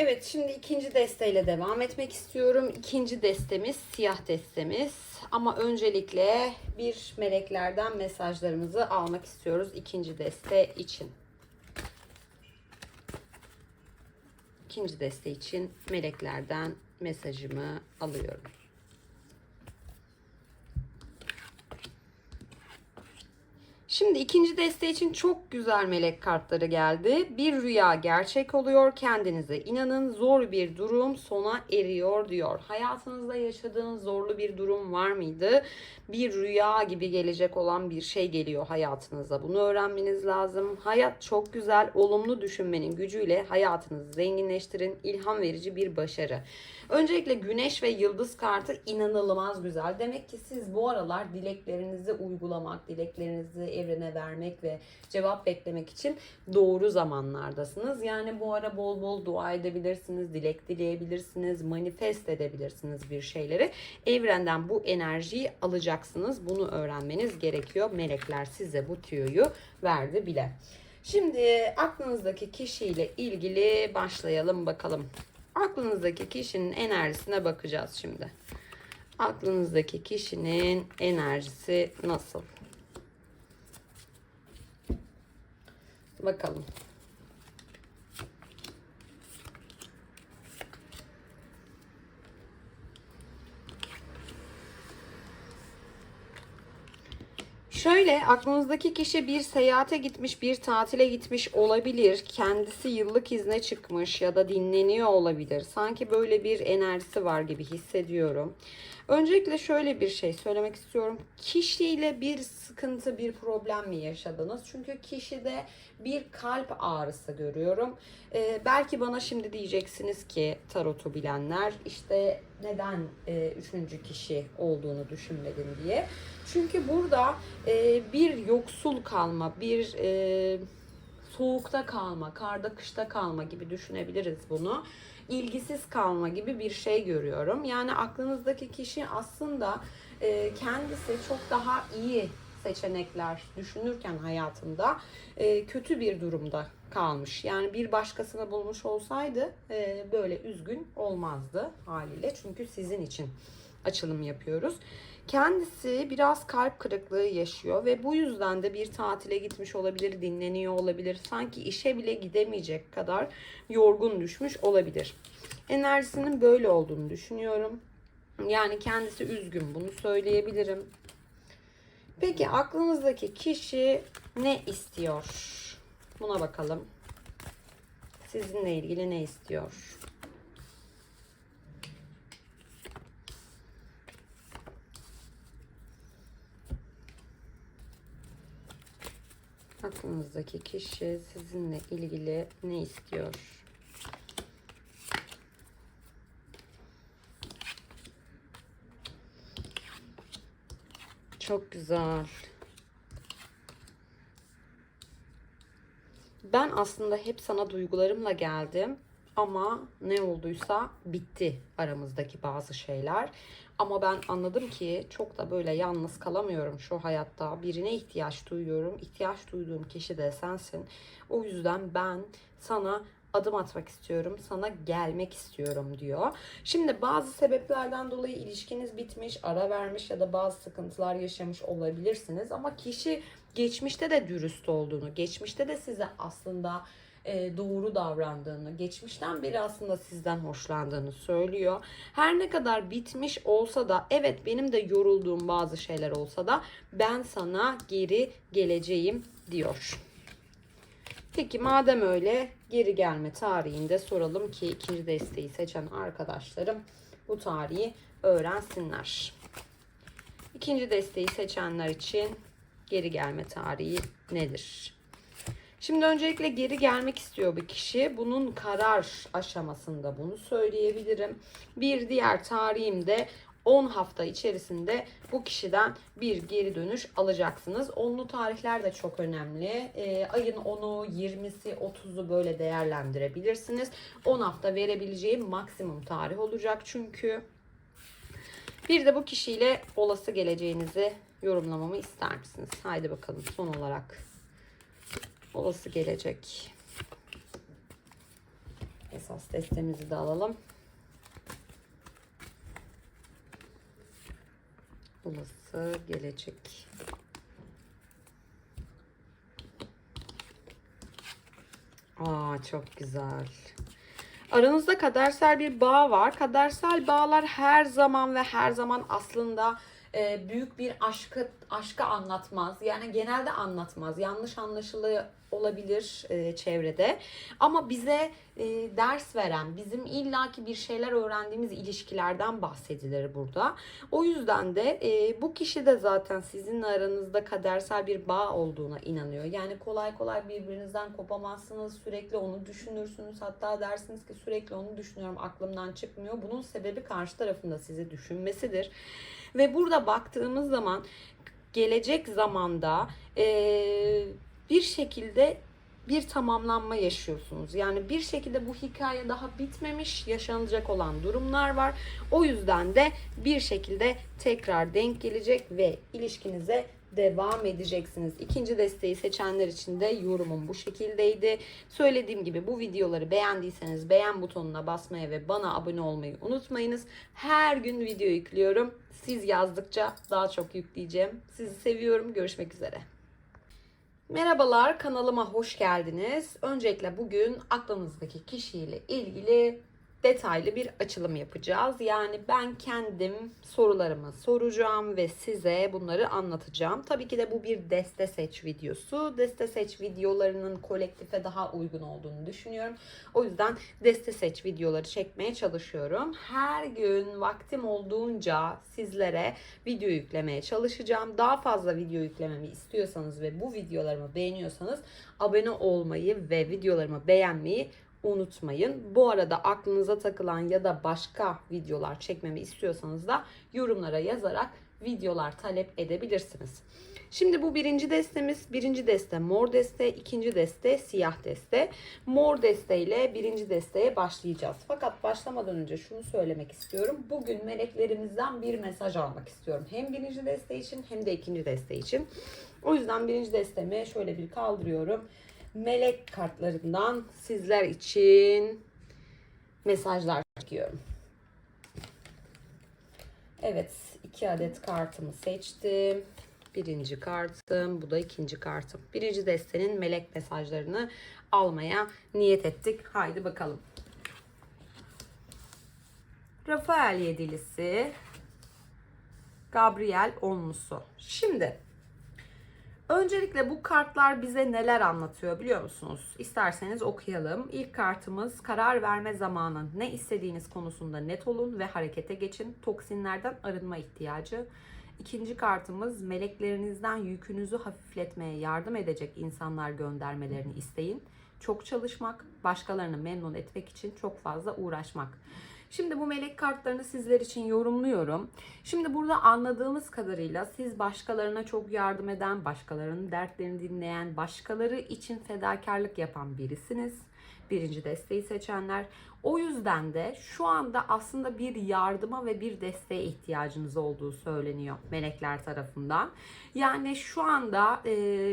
Evet şimdi ikinci desteyle devam etmek istiyorum. İkinci destemiz siyah destemiz. Ama öncelikle bir meleklerden mesajlarımızı almak istiyoruz ikinci deste için. İkinci deste için meleklerden mesajımı alıyorum. Şimdi ikinci deste için çok güzel melek kartları geldi. Bir rüya gerçek oluyor. Kendinize inanın. Zor bir durum sona eriyor diyor. Hayatınızda yaşadığınız zorlu bir durum var mıydı? Bir rüya gibi gelecek olan bir şey geliyor hayatınıza. Bunu öğrenmeniz lazım. Hayat çok güzel. Olumlu düşünmenin gücüyle hayatınızı zenginleştirin. İlham verici bir başarı. Öncelikle güneş ve yıldız kartı inanılmaz güzel. Demek ki siz bu aralar dileklerinizi uygulamak, dileklerinizi evrene vermek ve cevap beklemek için doğru zamanlardasınız. Yani bu ara bol bol dua edebilirsiniz, dilek dileyebilirsiniz, manifest edebilirsiniz bir şeyleri. Evrenden bu enerjiyi alacaksınız. Bunu öğrenmeniz gerekiyor. Melekler size bu tüyoyu verdi bile. Şimdi aklınızdaki kişiyle ilgili başlayalım bakalım. Aklınızdaki kişinin enerjisine bakacağız şimdi. Aklınızdaki kişinin enerjisi nasıl? Bakalım. Şöyle aklınızdaki kişi bir seyahate gitmiş, bir tatile gitmiş olabilir. Kendisi yıllık izne çıkmış ya da dinleniyor olabilir. Sanki böyle bir enerjisi var gibi hissediyorum. Öncelikle şöyle bir şey söylemek istiyorum. Kişiyle bir sıkıntı, bir problem mi yaşadınız? Çünkü kişide bir kalp ağrısı görüyorum. Ee, belki bana şimdi diyeceksiniz ki tarotu bilenler işte neden e, üçüncü kişi olduğunu düşünmedin diye. Çünkü burada e, bir yoksul kalma, bir e, soğukta kalma, karda kışta kalma gibi düşünebiliriz bunu. İlgisiz kalma gibi bir şey görüyorum. Yani aklınızdaki kişi aslında e, kendisi çok daha iyi seçenekler düşünürken hayatında e, kötü bir durumda kalmış. Yani bir başkasını bulmuş olsaydı e, böyle üzgün olmazdı haliyle. Çünkü sizin için açılım yapıyoruz. Kendisi biraz kalp kırıklığı yaşıyor ve bu yüzden de bir tatile gitmiş olabilir, dinleniyor olabilir. Sanki işe bile gidemeyecek kadar yorgun düşmüş olabilir. Enerjisinin böyle olduğunu düşünüyorum. Yani kendisi üzgün bunu söyleyebilirim. Peki aklınızdaki kişi ne istiyor? Buna bakalım. Sizinle ilgili ne istiyor? Aklınızdaki kişi sizinle ilgili ne istiyor? Çok güzel. Ben aslında hep sana duygularımla geldim ama ne olduysa bitti aramızdaki bazı şeyler. Ama ben anladım ki çok da böyle yalnız kalamıyorum şu hayatta. Birine ihtiyaç duyuyorum. İhtiyaç duyduğum kişi de sensin. O yüzden ben sana adım atmak istiyorum. Sana gelmek istiyorum diyor. Şimdi bazı sebeplerden dolayı ilişkiniz bitmiş, ara vermiş ya da bazı sıkıntılar yaşamış olabilirsiniz. Ama kişi geçmişte de dürüst olduğunu, geçmişte de size aslında e, doğru davrandığını, geçmişten beri aslında sizden hoşlandığını söylüyor. Her ne kadar bitmiş olsa da evet benim de yorulduğum bazı şeyler olsa da ben sana geri geleceğim diyor. Peki madem öyle geri gelme tarihinde soralım ki ikinci desteği seçen arkadaşlarım bu tarihi öğrensinler. İkinci desteği seçenler için geri gelme tarihi nedir? Şimdi öncelikle geri gelmek istiyor bir kişi. Bunun karar aşamasında bunu söyleyebilirim. Bir diğer tarihim de 10 hafta içerisinde bu kişiden bir geri dönüş alacaksınız. Onlu tarihler de çok önemli. E, ayın 10'u, 20'si, 30'u böyle değerlendirebilirsiniz. 10 hafta verebileceğim maksimum tarih olacak çünkü. Bir de bu kişiyle olası geleceğinizi yorumlamamı ister misiniz? Haydi bakalım son olarak olası gelecek. Esas destemizi de alalım. Olası gelecek. Aa çok güzel. Aranızda kadersel bir bağ var. Kadersel bağlar her zaman ve her zaman aslında e, büyük bir aşkı aşkı anlatmaz. Yani genelde anlatmaz. Yanlış anlaşılıyor olabilir e, çevrede. Ama bize e, ders veren, bizim illaki bir şeyler öğrendiğimiz ilişkilerden bahsedilir burada. O yüzden de e, bu kişi de zaten sizinle aranızda kadersel bir bağ olduğuna inanıyor. Yani kolay kolay birbirinizden kopamazsınız. Sürekli onu düşünürsünüz. Hatta dersiniz ki sürekli onu düşünüyorum aklımdan çıkmıyor. Bunun sebebi karşı tarafında sizi düşünmesidir. Ve burada baktığımız zaman gelecek zamanda eee, bir şekilde bir tamamlanma yaşıyorsunuz. Yani bir şekilde bu hikaye daha bitmemiş, yaşanacak olan durumlar var. O yüzden de bir şekilde tekrar denk gelecek ve ilişkinize devam edeceksiniz. İkinci desteği seçenler için de yorumum bu şekildeydi. Söylediğim gibi bu videoları beğendiyseniz beğen butonuna basmayı ve bana abone olmayı unutmayınız. Her gün video yüklüyorum. Siz yazdıkça daha çok yükleyeceğim. Sizi seviyorum. Görüşmek üzere. Merhabalar kanalıma hoş geldiniz. Öncelikle bugün aklınızdaki kişiyle ilgili detaylı bir açılım yapacağız. Yani ben kendim sorularımı soracağım ve size bunları anlatacağım. Tabii ki de bu bir deste seç videosu. Deste seç videolarının kolektife daha uygun olduğunu düşünüyorum. O yüzden deste seç videoları çekmeye çalışıyorum. Her gün vaktim olduğunca sizlere video yüklemeye çalışacağım. Daha fazla video yüklememi istiyorsanız ve bu videolarımı beğeniyorsanız abone olmayı ve videolarımı beğenmeyi unutmayın. Bu arada aklınıza takılan ya da başka videolar çekmemi istiyorsanız da yorumlara yazarak videolar talep edebilirsiniz. Şimdi bu birinci destemiz. Birinci deste mor deste, ikinci deste siyah deste. Mor deste ile birinci desteye başlayacağız. Fakat başlamadan önce şunu söylemek istiyorum. Bugün meleklerimizden bir mesaj almak istiyorum. Hem birinci deste için hem de ikinci deste için. O yüzden birinci destemi şöyle bir kaldırıyorum melek kartlarından sizler için mesajlar çekiyorum. Evet, iki adet kartımı seçtim. Birinci kartım, bu da ikinci kartım. Birinci destenin melek mesajlarını almaya niyet ettik. Haydi bakalım. Rafael yedilisi, Gabriel onlusu. Şimdi Öncelikle bu kartlar bize neler anlatıyor biliyor musunuz? İsterseniz okuyalım. İlk kartımız karar verme zamanı. Ne istediğiniz konusunda net olun ve harekete geçin. Toksinlerden arınma ihtiyacı. İkinci kartımız meleklerinizden yükünüzü hafifletmeye yardım edecek insanlar göndermelerini isteyin. Çok çalışmak, başkalarını memnun etmek için çok fazla uğraşmak. Şimdi bu melek kartlarını sizler için yorumluyorum. Şimdi burada anladığımız kadarıyla siz başkalarına çok yardım eden, başkalarının dertlerini dinleyen, başkaları için fedakarlık yapan birisiniz. Birinci desteği seçenler. O yüzden de şu anda aslında bir yardıma ve bir desteğe ihtiyacınız olduğu söyleniyor melekler tarafından. Yani şu anda e,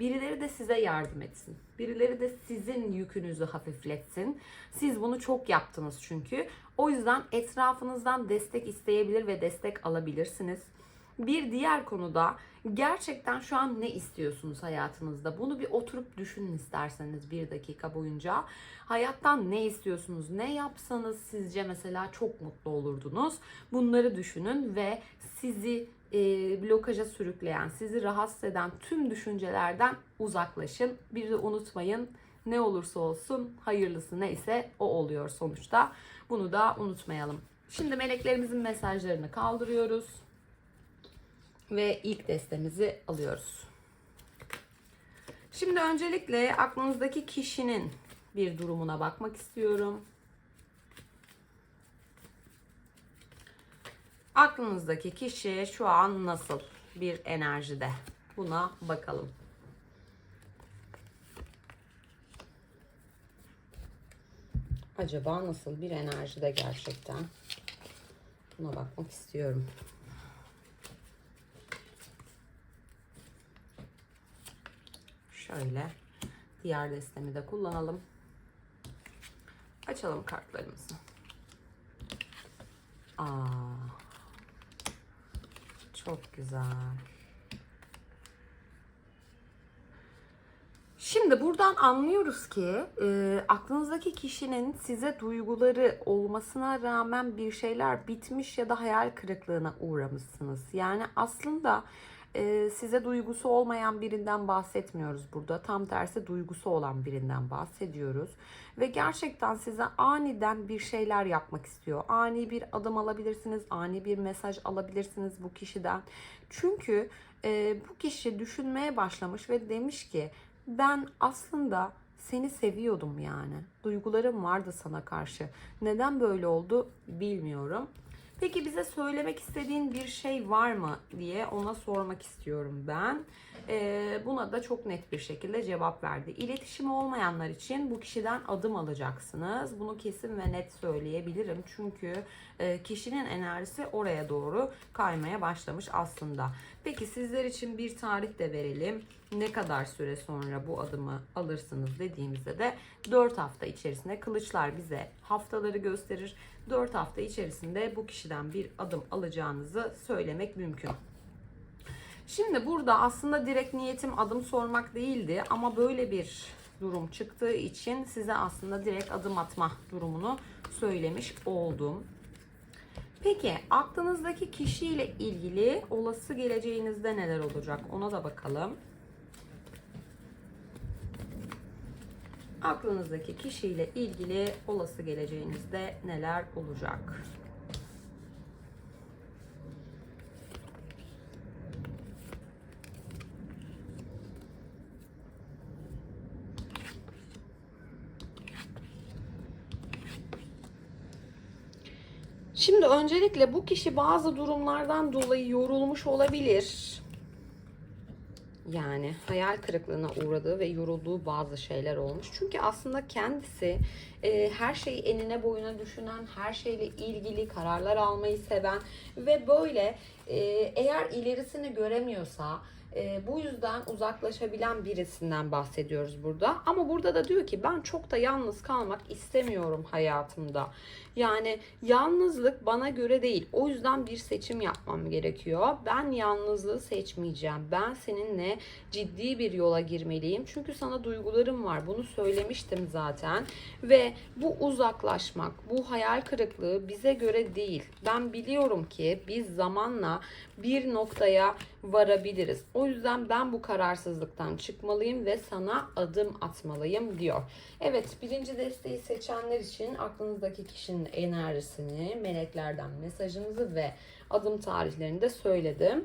birileri de size yardım etsin. Birileri de sizin yükünüzü hafifletsin. Siz bunu çok yaptınız çünkü. O yüzden etrafınızdan destek isteyebilir ve destek alabilirsiniz. Bir diğer konuda gerçekten şu an ne istiyorsunuz hayatınızda? Bunu bir oturup düşünün isterseniz bir dakika boyunca. Hayattan ne istiyorsunuz? Ne yapsanız sizce mesela çok mutlu olurdunuz? Bunları düşünün ve sizi e, blokaja sürükleyen, sizi rahatsız eden tüm düşüncelerden uzaklaşın. Bir de unutmayın ne olursa olsun hayırlısı neyse o oluyor sonuçta. Bunu da unutmayalım. Şimdi meleklerimizin mesajlarını kaldırıyoruz ve ilk destemizi alıyoruz. Şimdi öncelikle aklınızdaki kişinin bir durumuna bakmak istiyorum. Aklınızdaki kişi şu an nasıl bir enerjide? Buna bakalım. Acaba nasıl bir enerjide gerçekten? Buna bakmak istiyorum. Şöyle diğer destemi de kullanalım. Açalım kartlarımızı. Aa. Çok güzel. Şimdi buradan anlıyoruz ki e, aklınızdaki kişinin size duyguları olmasına rağmen bir şeyler bitmiş ya da hayal kırıklığına uğramışsınız. Yani aslında e, size duygusu olmayan birinden bahsetmiyoruz burada. Tam tersi duygusu olan birinden bahsediyoruz. Ve gerçekten size aniden bir şeyler yapmak istiyor. Ani bir adım alabilirsiniz, ani bir mesaj alabilirsiniz bu kişiden. Çünkü e, bu kişi düşünmeye başlamış ve demiş ki ben aslında seni seviyordum yani. Duygularım vardı sana karşı. Neden böyle oldu bilmiyorum. Peki bize söylemek istediğin bir şey var mı diye ona sormak istiyorum ben. Ee, buna da çok net bir şekilde cevap verdi. İletişimi olmayanlar için bu kişiden adım alacaksınız. Bunu kesin ve net söyleyebilirim. Çünkü e, kişinin enerjisi oraya doğru kaymaya başlamış aslında. Peki sizler için bir tarih de verelim. Ne kadar süre sonra bu adımı alırsınız dediğimizde de 4 hafta içerisinde kılıçlar bize haftaları gösterir. 4 hafta içerisinde bu kişiden bir adım alacağınızı söylemek mümkün. Şimdi burada aslında direkt niyetim adım sormak değildi ama böyle bir durum çıktığı için size aslında direkt adım atma durumunu söylemiş oldum. Peki aklınızdaki kişiyle ilgili olası geleceğinizde neler olacak ona da bakalım. Aklınızdaki kişiyle ilgili olası geleceğinizde neler olacak? Şimdi öncelikle bu kişi bazı durumlardan dolayı yorulmuş olabilir. Yani hayal kırıklığına uğradığı ve yorulduğu bazı şeyler olmuş. Çünkü aslında kendisi e, her şeyi enine boyuna düşünen, her şeyle ilgili kararlar almayı seven ve böyle e, eğer ilerisini göremiyorsa e, bu yüzden uzaklaşabilen birisinden bahsediyoruz burada. Ama burada da diyor ki ben çok da yalnız kalmak istemiyorum hayatımda. Yani yalnızlık bana göre değil. O yüzden bir seçim yapmam gerekiyor. Ben yalnızlığı seçmeyeceğim. Ben seninle ciddi bir yola girmeliyim. Çünkü sana duygularım var. Bunu söylemiştim zaten. Ve bu uzaklaşmak, bu hayal kırıklığı bize göre değil. Ben biliyorum ki biz zamanla bir noktaya varabiliriz. O yüzden ben bu kararsızlıktan çıkmalıyım ve sana adım atmalıyım diyor. Evet birinci desteği seçenler için aklınızdaki kişinin enerjisini, meleklerden mesajınızı ve adım tarihlerini de söyledim.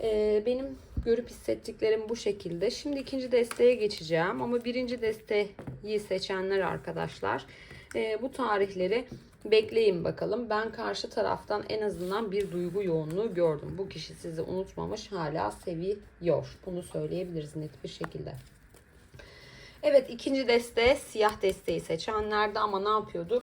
Ee, benim görüp hissettiklerim bu şekilde. Şimdi ikinci desteğe geçeceğim ama birinci desteği seçenler arkadaşlar e, bu tarihleri bekleyin bakalım. Ben karşı taraftan en azından bir duygu yoğunluğu gördüm. Bu kişi sizi unutmamış hala seviyor. Bunu söyleyebiliriz net bir şekilde. Evet ikinci deste siyah desteği seçenlerde ama ne yapıyordu?